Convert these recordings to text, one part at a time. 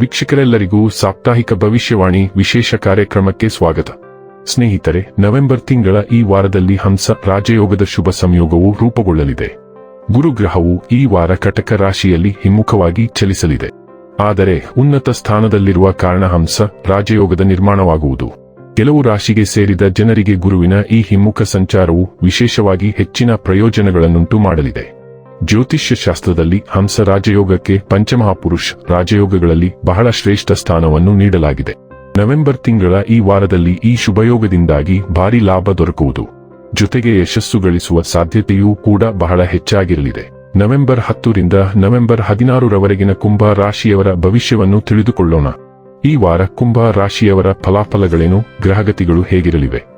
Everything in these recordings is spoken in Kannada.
ವೀಕ್ಷಕರೆಲ್ಲರಿಗೂ ಸಾಪ್ತಾಹಿಕ ಭವಿಷ್ಯವಾಣಿ ವಿಶೇಷ ಕಾರ್ಯಕ್ರಮಕ್ಕೆ ಸ್ವಾಗತ. ಸ್ನೇಹಿತರೆ, ನವೆಂಬರ್ ತಿಂಗಳ ಈ ವಾರದಲ್ಲಿ ಹಂಸ ರಾಜಯೋಗದ ಶುಭ ಸಂಯೋಗವು ರೂಪುಗೊಳ್ಳಲಿದೆ. ಗುರುಗ್ರಹವು ಈ ವಾರ ಕಟಕ ರಾಶಿಯಲ್ಲಿ ಹಿಮ್ಮುಖವಾಗಿ ಚಲಿಸಲಿದೆ. ಆದರೆ ಉನ್ನತ ಸ್ಥಾನದಲ್ಲಿರುವ ಕಾರಣ ಹಂಸ ರಾಜಯೋಗದ ನಿರ್ಮಾಣವಾಗುವುದು. ಕೆಲವು ರಾಶಿಗೆ ಸೇರಿದ ಜನರಿಗೆ ಗುರುವಿನ ಈ ಹಿಮ್ಮುಖ ಸಂಚಾರವು ವಿಶೇಷವಾಗಿ ಹೆಚ್ಚಿನ ಪ್ರಯೋಜನಗಳನ್ನುಂಟು ಮಾಡಲಿದೆ. ಜ್ಯೋತಿಷ್ಯ ಶಾಸ್ತ್ರದಲ್ಲಿ ಹಂಸ ರಾಜಯೋಗಕ್ಕೆ ಪಂಚಮಹಾಪುರುಷ್ ರಾಜಯೋಗಗಳಲ್ಲಿ ಬಹಳ ಶ್ರೇಷ್ಠ ಸ್ಥಾನವನ್ನು ನೀಡಲಾಗಿದೆ. ನವೆಂಬರ್ ತಿಂಗಳ ಈ ವಾರದಲ್ಲಿ ಈ ಶುಭಯೋಗದಿಂದಾಗಿ ಭಾರಿ ಲಾಭ ದೊರಕುವುದು. ಜೊತೆಗೆ ಯಶಸ್ಸು ಗಳಿಸುವ ಸಾಧ್ಯತೆಯೂ ಕೂಡ ಬಹಳ ಹೆಚ್ಚಾಗಿರಲಿದೆ. ನವೆಂಬರ್ ಹತ್ತರಿಂದ ನವೆಂಬರ್ ಹದಿನಾರರವರೆಗಿನ ಕುಂಭ ರಾಶಿಯವರ ಭವಿಷ್ಯವನ್ನು ತಿಳಿದುಕೊಳ್ಳೋಣ. ಈ ವಾರ ಕುಂಭ ರಾಶಿಯವರ ಫಲಾಫಲಗಳೇನು, ಗ್ರಹಗತಿಗಳು ಹೇಗಿರಲಿವೆ?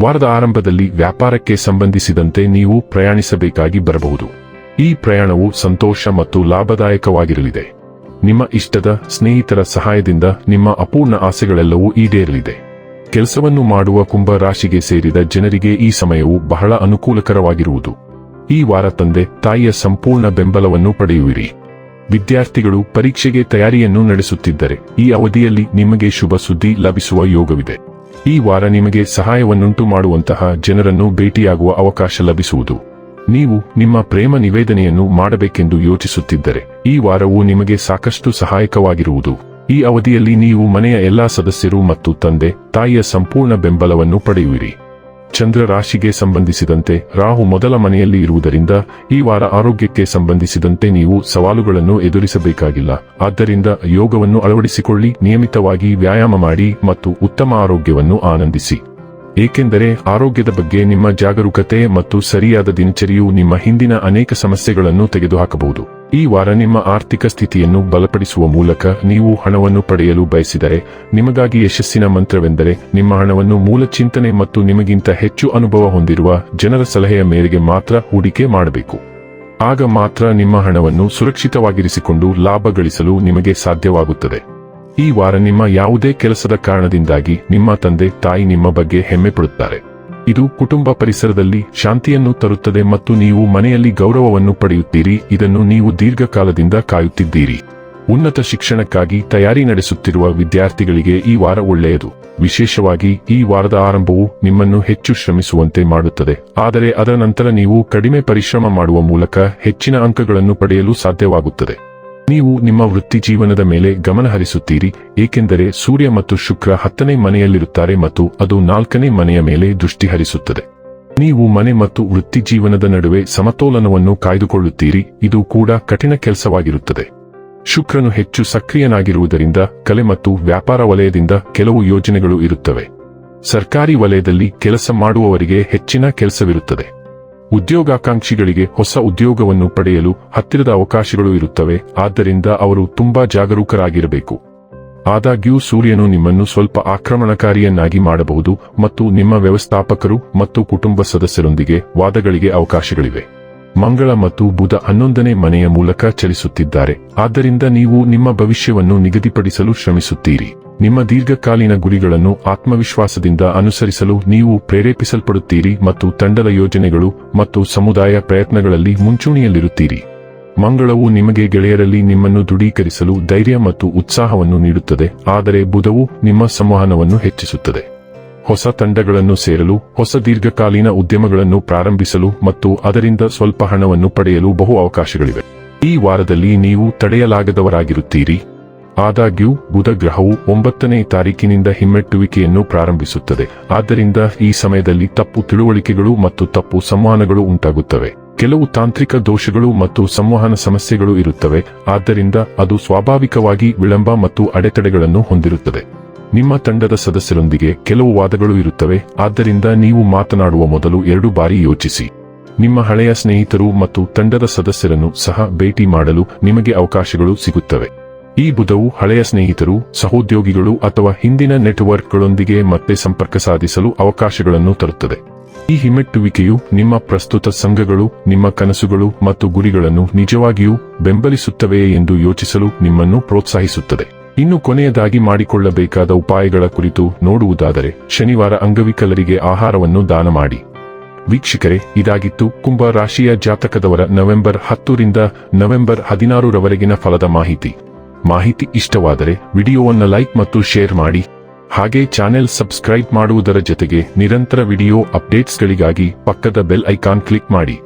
ವಾರದ ಆರಂಭದಲ್ಲಿ ವ್ಯಾಪಾರಕ್ಕೆ ಸಂಬಂಧಿಸಿದಂತೆ ನೀವು ಪ್ರಯಾಣಿಸಬೇಕಾಗಿ ಬರಬಹುದು. ಈ ಪ್ರಯಾಣವು ಸಂತೋಷ ಮತ್ತು ಲಾಭದಾಯಕವಾಗಿರಲಿದೆ. ನಿಮ್ಮ ಇಷ್ಟದ, ಸ್ನೇಹಿತರ ಸಹಾಯದಿಂದ ನಿಮ್ಮ ಅಪೂರ್ಣ ಆಸೆಗಳೆಲ್ಲವೂ ಈಡೇರಲಿದೆ. ಕೆಲಸವನ್ನು ಮಾಡುವ ಕುಂಭ ರಾಶಿಗೆ ಸೇರಿದ ಜನರಿಗೆ ಈ ಸಮಯವು ಬಹಳ ಅನುಕೂಲಕರವಾಗಿರುವುದು. ಈ ವಾರ ತಂದೆ, ತಾಯಿಯ ಸಂಪೂರ್ಣ ಬೆಂಬಲವನ್ನು ಪಡೆಯುವಿರಿ. ವಿದ್ಯಾರ್ಥಿಗಳು ಪರೀಕ್ಷೆಗೆ ತಯಾರಿಯನ್ನು ನಡೆಸುತ್ತಿದ್ದರೆ, ಈ ಅವಧಿಯಲ್ಲಿ ನಿಮಗೆ ಶುಭ ಸುದ್ದಿ ಲಭಿಸುವ ಯೋಗವಿದೆ. ಈ ವಾರ ನಿಮಗೆ ಸಹಾಯವನ್ನುಂಟು ಮಾಡುವಂತಹ ಜನರನ್ನು ಭೇಟಿಯಾಗುವ ಅವಕಾಶ ಲಭಿಸುವುದು. ನೀವು ನಿಮ್ಮ ಪ್ರೇಮ ನಿವೇದನೆಯನ್ನು ಮಾಡಬೇಕೆಂದು ಯೋಚಿಸುತ್ತಿದ್ದರೆ ಈ ವಾರವು ನಿಮಗೆ ಸಾಕಷ್ಟು ಸಹಾಯಕವಾಗಿರುವುದು. ಈ ಅವಧಿಯಲ್ಲಿ ನೀವು ಮನೆಯ ಎಲ್ಲಾ ಸದಸ್ಯರು ಮತ್ತು ತಂದೆ, ತಾಯಿಯ ಸಂಪೂರ್ಣ ಬೆಂಬಲವನ್ನು ಪಡೆಯುವಿರಿ. ಚಂದ್ರ ರಾಶಿಗೆ ಸಂಬಂಧಿಸಿದಂತೆ ರಾಹು ಮೊದಲ ಮನೆಯಲ್ಲಿ ಇರುವುದರಿಂದ ಈ ವಾರ ಆರೋಗ್ಯಕ್ಕೆ ಸಂಬಂಧಿಸಿದಂತೆ ನೀವು ಸವಾಲುಗಳನ್ನು ಎದುರಿಸಬೇಕಾಗಿಲ್ಲ. ಆದ್ದರಿಂದ ಯೋಗವನ್ನು ಅಳವಡಿಸಿಕೊಳ್ಳಿ, ನಿಯಮಿತವಾಗಿ ವ್ಯಾಯಾಮ ಮಾಡಿ ಮತ್ತು ಉತ್ತಮ ಆರೋಗ್ಯವನ್ನು ಆನಂದಿಸಿ. ಏಕೆಂದರೆ ಆರೋಗ್ಯದ ಬಗ್ಗೆ ನಿಮ್ಮ ಜಾಗರೂಕತೆ ಮತ್ತು ಸರಿಯಾದ ದಿನಚರಿಯು ನಿಮ್ಮ ಹಿಂದಿನ ಅನೇಕ ಸಮಸ್ಯೆಗಳನ್ನು ತೆಗೆದುಹಾಕಬಹುದು. ಈ ವಾರ ನಿಮ್ಮ ಆರ್ಥಿಕ ಸ್ಥಿತಿಯನ್ನು ಬಲಪಡಿಸುವ ಮೂಲಕ ನೀವು ಹಣವನ್ನು ಪಡೆಯಲು ಬಯಸಿದರೆ, ನಿಮಗಾಗಿ ಯಶಸ್ಸಿನ ಮಂತ್ರವೆಂದರೆ, ನಿಮ್ಮ ಹಣವನ್ನು ಮೂಲ ಚಿಂತನೆ ಮತ್ತು ನಿಮಗಿಂತ ಹೆಚ್ಚು ಅನುಭವ ಹೊಂದಿರುವ ಜನರ ಸಲಹೆಯ ಮೇರೆಗೆ ಮಾತ್ರ ಹೂಡಿಕೆ ಮಾಡಬೇಕು. ಆಗ ಮಾತ್ರ ನಿಮ್ಮ ಹಣವನ್ನು ಸುರಕ್ಷಿತವಾಗಿರಿಸಿಕೊಂಡು ಲಾಭ ಗಳಿಸಲು ನಿಮಗೆ ಸಾಧ್ಯವಾಗುತ್ತದೆ. ಈ ವಾರ ನಿಮ್ಮ ಯಾವುದೇ ಕೆಲಸದ ಕಾರಣದಿಂದಾಗಿ ನಿಮ್ಮ ತಂದೆ ತಾಯಿ ನಿಮ್ಮ ಬಗ್ಗೆ ಹೆಮ್ಮೆ ಪಡುತ್ತಾರೆ. ಇದು ಕುಟುಂಬ ಪರಿಸರದಲ್ಲಿ ಶಾಂತಿಯನ್ನು ತರುತ್ತದೆ ಮತ್ತು ನೀವು ಮನೆಯಲ್ಲಿ ಗೌರವವನ್ನು ಪಡೆಯುತ್ತೀರಿ. ಇದನ್ನು ನೀವು ದೀರ್ಘಕಾಲದಿಂದ ಕಾಯುತ್ತಿದ್ದೀರಿ. ಉನ್ನತ ಶಿಕ್ಷಣಕ್ಕಾಗಿ ತಯಾರಿ ನಡೆಸುತ್ತಿರುವ ವಿದ್ಯಾರ್ಥಿಗಳಿಗೆ ಈ ವಾರ ಒಳ್ಳೆಯದು. ವಿಶೇಷವಾಗಿ ಈ ವಾರದ ಆರಂಭವು ನಿಮ್ಮನ್ನು ಹೆಚ್ಚು ಶ್ರಮಿಸುವಂತೆ ಮಾಡುತ್ತದೆ. ಆದರೆ ಅದರ ನಂತರ ನೀವು ಕಡಿಮೆ ಪರಿಶ್ರಮ ಮಾಡುವ ಮೂಲಕ ಹೆಚ್ಚಿನ ಅಂಕಗಳನ್ನು ಪಡೆಯಲು ಸಾಧ್ಯವಾಗುತ್ತದೆ. ನೀವು ನಿಮ್ಮ ವೃತ್ತಿ ಜೀವನದ ಮೇಲೆ ಗಮನ ಹರಿಸುತ್ತೀರಿ, ಏಕೆಂದರೆ ಸೂರ್ಯ ಮತ್ತು ಶುಕ್ರ ಹತ್ತನೇ ಮನೆಯಲ್ಲಿರುತ್ತಾರೆ ಮತ್ತು ಅದು ನಾಲ್ಕನೇ ಮನೆಯ ಮೇಲೆ ದೃಷ್ಟಿ ಹರಿಸುತ್ತದೆ. ನೀವು ಮನೆ ಮತ್ತು ವೃತ್ತಿ ಜೀವನದ ನಡುವೆ ಸಮತೋಲನವನ್ನು ಕಾಯ್ದುಕೊಳ್ಳುತ್ತೀರಿ, ಇದು ಕೂಡ ಕಠಿಣ ಕೆಲಸವಾಗಿರುತ್ತದೆ. ಶುಕ್ರನು ಹೆಚ್ಚು ಸಕ್ರಿಯನಾಗಿರುವುದರಿಂದ, ಕಲೆ ಮತ್ತು ವ್ಯಾಪಾರ ವಲಯದಿಂದ ಕೆಲವು ಯೋಜನೆಗಳು ಇರುತ್ತವೆ. ಸರ್ಕಾರಿ ವಲಯದಲ್ಲಿ ಕೆಲಸ ಮಾಡುವವರಿಗೆ ಹೆಚ್ಚಿನ ಕೆಲಸವಿರುತ್ತದೆ. ಉದ್ಯೋಗಾಕಾಂಕ್ಷಿಗಳಿಗೆ ಹೊಸ ಉದ್ಯೋಗವನ್ನು ಪಡೆಯಲು ಹತ್ತಿರದ ಅವಕಾಶಗಳು ಇರುತ್ತವೆ, ಆದ್ದರಿಂದ ಅವರು ತುಂಬಾ ಜಾಗರೂಕರಾಗಿರಬೇಕು. ಆದಾಗ್ಯೂ ಸೂರ್ಯನು ನಿಮ್ಮನ್ನು ಸ್ವಲ್ಪ ಆಕ್ರಮಣಕಾರಿಯನ್ನಾಗಿ ಮಾಡಬಹುದು ಮತ್ತು ನಿಮ್ಮ ವ್ಯವಸ್ಥಾಪಕರು ಮತ್ತು ಕುಟುಂಬ ಸದಸ್ಯರೊಂದಿಗೆ ವಾದಗಳಿಗೆ ಅವಕಾಶಗಳಿವೆ. ಮಂಗಳ ಮತ್ತು ಬುಧ ಹನ್ನೊಂದನೇ ಮನೆಯ ಮೂಲಕ ಚಲಿಸುತ್ತಿದ್ದಾರೆ. ಆದ್ದರಿಂದ ನೀವು ನಿಮ್ಮ ಭವಿಷ್ಯವನ್ನು ನಿಗದಿಪಡಿಸಲು ಶ್ರಮಿಸುತ್ತೀರಿ. ನಿಮ್ಮ ದೀರ್ಘಕಾಲೀನ ಗುರಿಗಳನ್ನು ಆತ್ಮವಿಶ್ವಾಸದಿಂದ ಅನುಸರಿಸಲು ನೀವು ಪ್ರೇರೇಪಿಸಲ್ಪಡುತ್ತೀರಿ ಮತ್ತು ತಂಡದ ಯೋಜನೆಗಳು ಮತ್ತು ಸಮುದಾಯ ಪ್ರಯತ್ನಗಳಲ್ಲಿ ಮುಂಚೂಣಿಯಲ್ಲಿರುತ್ತೀರಿ. ಮಂಗಳವು ನಿಮಗೆ ಗೆಳೆಯರಲ್ಲಿ ನಿಮ್ಮನ್ನು ದೃಢೀಕರಿಸಲು ಧೈರ್ಯ ಮತ್ತು ಉತ್ಸಾಹವನ್ನು ನೀಡುತ್ತದೆ, ಆದರೆ ಬುಧವು ನಿಮ್ಮ ಸಂವಹನವನ್ನು ಹೆಚ್ಚಿಸುತ್ತದೆ. ಹೊಸ ತಂಡಗಳನ್ನು ಸೇರಲು, ಹೊಸ ದೀರ್ಘಕಾಲೀನ ಉದ್ಯಮಗಳನ್ನು ಪ್ರಾರಂಭಿಸಲು ಮತ್ತು ಅದರಿಂದ ಸ್ವಲ್ಪ ಹಣವನ್ನು ಪಡೆಯಲು ಬಹು ಅವಕಾಶಗಳಿವೆ. ಈ ವಾರದಲ್ಲಿ ನೀವು ತಡೆಯಲಾಗದವರಾಗಿರುತ್ತೀರಿ. ಆದಾಗ್ಯೂ, ಬುಧ ಗ್ರಹವು ಒಂಬತ್ತನೇ ತಾರೀಕಿನಿಂದ ಹಿಮ್ಮೆಟ್ಟುವಿಕೆಯನ್ನು ಪ್ರಾರಂಭಿಸುತ್ತದೆ. ಆದ್ದರಿಂದ ಈ ಸಮಯದಲ್ಲಿ ತಪ್ಪು ತಿಳುವಳಿಕೆಗಳು ಮತ್ತು ತಪ್ಪು ಸಂವಹನಗಳು ಉಂಟಾಗುತ್ತವೆ. ಕೆಲವು ತಾಂತ್ರಿಕ ದೋಷಗಳು ಮತ್ತು ಸಂವಹನ ಸಮಸ್ಯೆಗಳು ಇರುತ್ತವೆ. ಆದ್ದರಿಂದ ಅದು ಸ್ವಾಭಾವಿಕವಾಗಿ ವಿಳಂಬ ಮತ್ತು ಅಡೆತಡೆಗಳನ್ನು ಹೊಂದಿರುತ್ತದೆ. ನಿಮ್ಮ ತಂಡದ ಸದಸ್ಯರೊಂದಿಗೆ ಕೆಲವು ವಾದಗಳು ಇರುತ್ತವೆ, ಆದ್ದರಿಂದ ನೀವು ಮಾತನಾಡುವ ಮೊದಲು ಎರಡು ಬಾರಿ ಯೋಚಿಸಿ. ನಿಮ್ಮ ಹಳೆಯ ಸ್ನೇಹಿತರು ಮತ್ತು ತಂಡದ ಸದಸ್ಯರನ್ನು ಸಹ ಭೇಟಿ ಮಾಡಲು ನಿಮಗೆ ಅವಕಾಶಗಳು ಸಿಗುತ್ತವೆ. ಈ ಬುಧವು ಹಳೆಯ ಸ್ನೇಹಿತರು, ಸಹೋದ್ಯೋಗಿಗಳು ಅಥವಾ ಹಿಂದಿನ ನೆಟ್ವರ್ಕ್ಗಳೊಂದಿಗೆ ಮತ್ತೆ ಸಂಪರ್ಕ ಸಾಧಿಸಲು ಅವಕಾಶಗಳನ್ನು ತರುತ್ತದೆ. ಈ ಹಿಮ್ಮೆಟ್ಟುವಿಕೆಯು ನಿಮ್ಮ ಪ್ರಸ್ತುತ ಸಂಘಗಳು, ನಿಮ್ಮ ಕನಸುಗಳು ಮತ್ತು ಗುರಿಗಳನ್ನು ನಿಜವಾಗಿಯೂ ಬೆಂಬಲಿಸುತ್ತವೆಯೇ ಎಂದು ಯೋಚಿಸಲು ನಿಮ್ಮನ್ನು ಪ್ರೋತ್ಸಾಹಿಸುತ್ತದೆ. ಇನ್ನು ಕೊನೆಯದಾಗಿ ಮಾಡಿಕೊಳ್ಳಬೇಕಾದ ಉಪಾಯಗಳ ಕುರಿತು ನೋಡುವುದಾದರೆ ಶನಿವಾರ ಅಂಗವಿಕಲರಿಗೆ ಆಹಾರವನ್ನು ದಾನ ಮಾಡಿ. ವೀಕ್ಷಕರೇ, ಇದಾಗಿತ್ತು ಕುಂಭ ರಾಶಿಯ ಜಾತಕದವರ ನವೆಂಬರ್ ಹತ್ತರಿಂದ ನವೆಂಬರ್ ಹದಿನಾರರವರೆಗಿನ ಫಲದ ಮಾಹಿತಿ. ಮಾಹಿತಿ ಇಷ್ಟವಾದರೆ ವಿಡಿಯೋವನ್ನು ಲೈಕ್ ಮತ್ತು ಶೇರ್ ಮಾಡಿ. ಹಾಗೆ ಚಾನೆಲ್ ಸಬ್ಸ್ಕ್ರೈಬ್ ಮಾಡುವುದರ ಜೊತೆಗೆ ನಿರಂತರ ವಿಡಿಯೋ ಅಪ್ಡೇಟ್ಸ್ಗಳಿಗಾಗಿ ಪಕ್ಕದ ಬೆಲ್ ಐಕಾನ್ ಕ್ಲಿಕ್ ಮಾಡಿ.